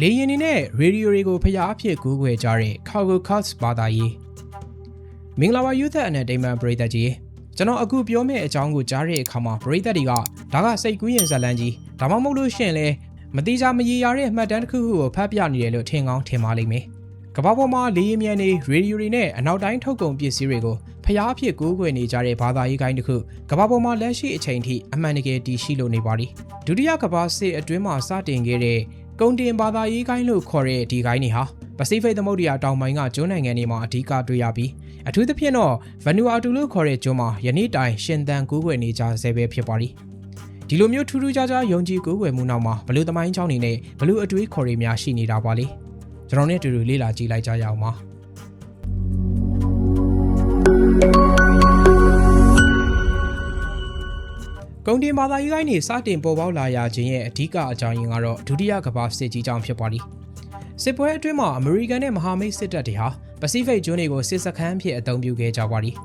လေယာဉ်တွေနဲ့ရေဒီယိုတွေကိုဖျားအဖြစ်ကူးခွဲကြတဲ့ Cargo Cast ဘာသာရေးမင်္ဂလာပါ Youth and Entertainment ပရိသတ်ကြီးကျွန်တော်အခုပြောမယ့်အကြောင်းကိုကြားတဲ့အခါမှာပရိသတ်တွေကဒါကစိတ်ကူးရင်ဇလန်းကြီးဒါမှမဟုတ်လို့ရှရင်လဲမတိကျမရေရာတဲ့မှတ်တမ်းတစ်ခုခုကိုဖတ်ပြနေတယ်လို့ထင်ကောင်းထင်ပါလိမ့်မယ်ကမ္ဘာပေါ်မှာလေယာဉ်မြန်တွေရေဒီယိုတွေနဲ့အနောက်တိုင်းထုတ်ကုန်ပစ္စည်းတွေကိုဖျားအဖြစ်ကူးခွဲနေကြတဲ့ဘာသာရေးကိုင်းတစ်ခုကမ္ဘာပေါ်မှာလက်ရှိအချိန်ထိအမှန်တကယ်တည်ရှိလို့နေပါသည်ဒုတိယကမ္ဘာစစ်အတွင်းမှာစတင်ခဲ့တဲ့ ကုန်တင်ဘာသာရေးကိုင်းလို့ခေါ်တဲ့ဒီကိုင်းတွေဟာပစိဖိတ်သမုဒ္ဒရာတောင်ပိုင်းကကျွန်းနိုင်ငံတွေမှာအဓိကတွေ့ရပြီးအထူးသဖြင့်တော့ဗနူအာတူလို့ခေါ်တဲ့ကျွန်းမှာယနေ့တိုင်ရှင်သန်ကူးခွဲနေကြဆဲပဲဖြစ်ပါသည်ဒီလိုမျိုးထူးထူးခြားခြားယုံကြည်ကိုးကွယ်မှုနောက်မှာဘလူသမိုင်းချောင်းနေနဲ့ဘလူအတွေးခေါ်တွေများရှိနေတာပါလေကျွန်တော်နဲ့အတူတူလေ့လာကြည့်လိုက်ကြရအောင်ပါ ကုန်တင်ဘာသာရေးကိုင်းနေစတင်ပေါ်ပေါက်လာရခြင်းရဲ့အဓိကအကြောင်းရင်းကတော့ဒုတိယကမ္ဘာစစ်ကြီးကြောင့်ဖြစ်ပါသည်စစ်ပွဲအတွင်းမှာအမေရိကန်နဲ့မဟာမိတ်စစ်တပ်တွေဟာပစိဖိတ်ကျွန်းတွေကိုစစ်စခန်းဖြစ်အသုံးပြုခဲ့ကြပါသည်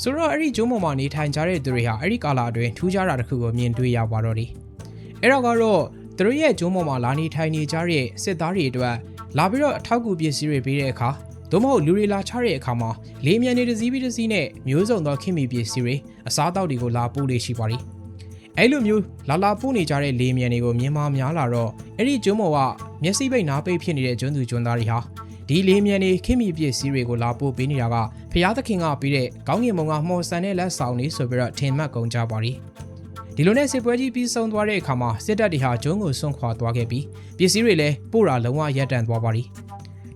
ဆိုတော့အဲ့ဒီကျွန်းပေါ်မှာနေထိုင်ကြတဲ့သူတွေဟာအဲ့ဒီကာလအတွင်းထူးခြားတာတစ်ခုကိုမြင်တွေ့ရပါတော့တယ်အဲ့တော့ကတော့သူတို့ရဲ့ကျွန်းပေါ်မှာလာနေထိုင်နေကြတဲ့စစ်သားတွေအတွက်လာပြီးတော့အထောက်အကူပစ္စည်းတွေပေးတဲ့အခါ သို့မဟုတ်လူတွေလာချတဲ့အခါမှာလေမြန်နေတစ်စီးပြီးတစ်စီးနဲ့မျိုးစုံသောခင်မီပစ္စည်းတွေအစားအသောက်တွေကိုလာပို့လေးရှိပါသည်အဲ့လိုမျိုးလာလာပို့နေကြတဲ့လေမြန်တွေကိုမြင်မာများလာတော့အဲ့ဒီကျွန်းပေါ်ကမျက်စိပိတ်နားပိတ်ဖြစ်နေတဲ့ကျွန်းသူကျွန်းသားတွေဟာဒီလေမြန်နေခင်မီပစ္စည်းတွေကိုလာပို့ပေးနေတာကဖျားသခင်ကပြီးတဲ့ကောင်းကင်ဘုံကမှော်ဆန်တဲ့လက်ဆောင်တွေဆိုပြီးတော့ထင်မှတ်ကုန်ကြပါသည်ဒီလိုနဲ့စစ်ပွဲကြီးပြီးဆုံးသွားတဲ့အခါမှာစစ်တပ်တွေဟာကျွန်းကိုဆွန့်ခွာသွားခဲ့ပြီးပစ္စည်းတွေလည်းပို့တာလုံးဝရပ်တန့်သွားပါသည်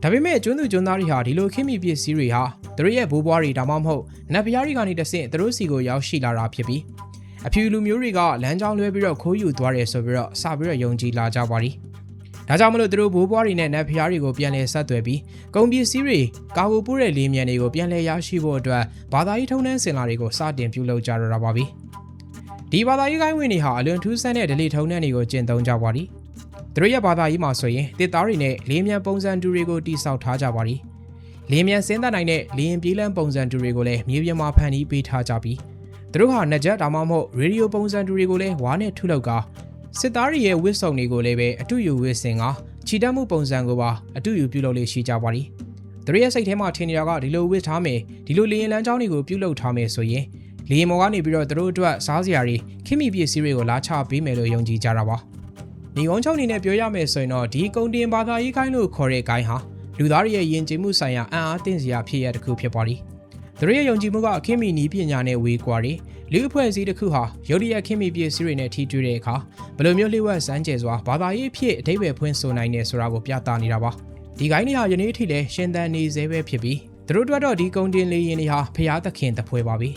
ဒါပေမဲ့ကျွန်းသူကျွန်းသားတွေဟာဒီလိုခင်မီပစ္စည်းတွေဟာသူတို့ရဲ့ဘိုးဘွားတွေဒါမှမဟုတ်နတ်ဖျားတွေကနေတဆင့်သူတို့စီကိုရောက်ရှိလာတာဖြစ်ပြီးအဖြူလူမျိုးတွေကလမ်းကြောင်းလွဲပြီးတော့ခိုးယူသွားတယ်ဆိုပြီးတော့စပြီးတော့ယုံကြည်လာကြပါသည်ဒါကြောင့်မလို့သူတို့ဘိုးဘွားတွေနဲ့နတ်ဖျားတွေကိုပြန်လည်ဆက်သွယ်ပြီးကုန်ပစ္စည်းတွေကာကိုပို့တဲ့လေးမြန်တွေကိုပြန်လည်ရရှိဖို့အတွက်ဘာသာရေးထုံးတမ်းစင်လာတွေကိုစတင်ပြုလုပ်ကြတော့တာပါပြီဒီဘာသာရေးကိုင်းဝင်တွေဟာအလွန်ထူးဆန်းတဲ့ဒလိထုံးတမ်းတွေကိုကျင့်သုံးကြပါသည် သူတို့ရဲ့ဘာသာရေးမှာဆိုရင်တစ်သားတွေနဲ့လေးမြန်ပုံစံတူတွေကိုတိစောက်ထားကြပါသည်လေးမြန်စင်းသက်နိုင်တဲ့လင်းပြေးလန်းပုံစံတူတွေကိုလည်းမြေပြင်မှာဖန်တီးပေးထားကြပြီးသူတို့ဟာနှကြက်ဒါမှမဟုတ်ရေဒီယိုပုံစံတူတွေကိုလည်းဝါနဲ့ထုလောက်ကစစ်သားတွေရဲ့ဝစ်စုံတွေကိုလည်းပဲအတူယူဝစ်စင်ကခြိတက်မှုပုံစံကိုပါအတူယူပြုလုပ်လေးရှိကြပါသည်သူတို့ရဲ့စိတ်ထဲမှာထင်နေတာကဒီလိုဝစ်ထားမယ်ဒီလိုလေရင်လမ်းကြောင်းတွေကိုပြုလုပ်ထားမယ်ဆိုရင်လေရင်မော်ကနေပြီးတော့သူတို့အတွက်စားစရာတွေခင်မီပစ္စည်းတွေကိုလာချပေးမယ်လို့ယုံကြည်ကြတာပါ ညီကုန်းချုံအနေနဲ့ပြောရမယ်ဆိုရင်တော့ဒီကုံတင်ဘာသာရေးခိုင်းလို့ခေါ်တဲ့ဂိုင်းဟာလူသားတွေရဲ့ယဉ်ကျေးမှုဆိုင်ရာအံ့အားသင့်စရာဖြစ်ရတစ်ခုဖြစ်ပါသည်သူတို့ရဲ့ယုံကြည်မှုကခင်မီနီးပညာနဲ့ဝေးကွာတယ်လူအဖွဲ့အစည်းတစ်ခုဟာရုတ်တရက်ခင်မီပြည့်စည်းတွေနဲ့ထိတွေ့တဲ့အခါဘယ်လိုမျိုးလျှို့ဝှက်စမ်းကြဲစွာဘာသာရေးဖြစ်အထိပ္ပယ်ဖွင့်ဆိုနိုင်တယ်ဆိုတာကိုပြသနေတာပါဒီဂိုင်းတွေဟာယနေ့အထိလည်းရှင်သန်နေသေးပဲဖြစ်ပြီးသူတို့အတွက်တော့ဒီကုံတင်လေးရင်တွေဟာဖျားသခင်တပွဲပါပြီ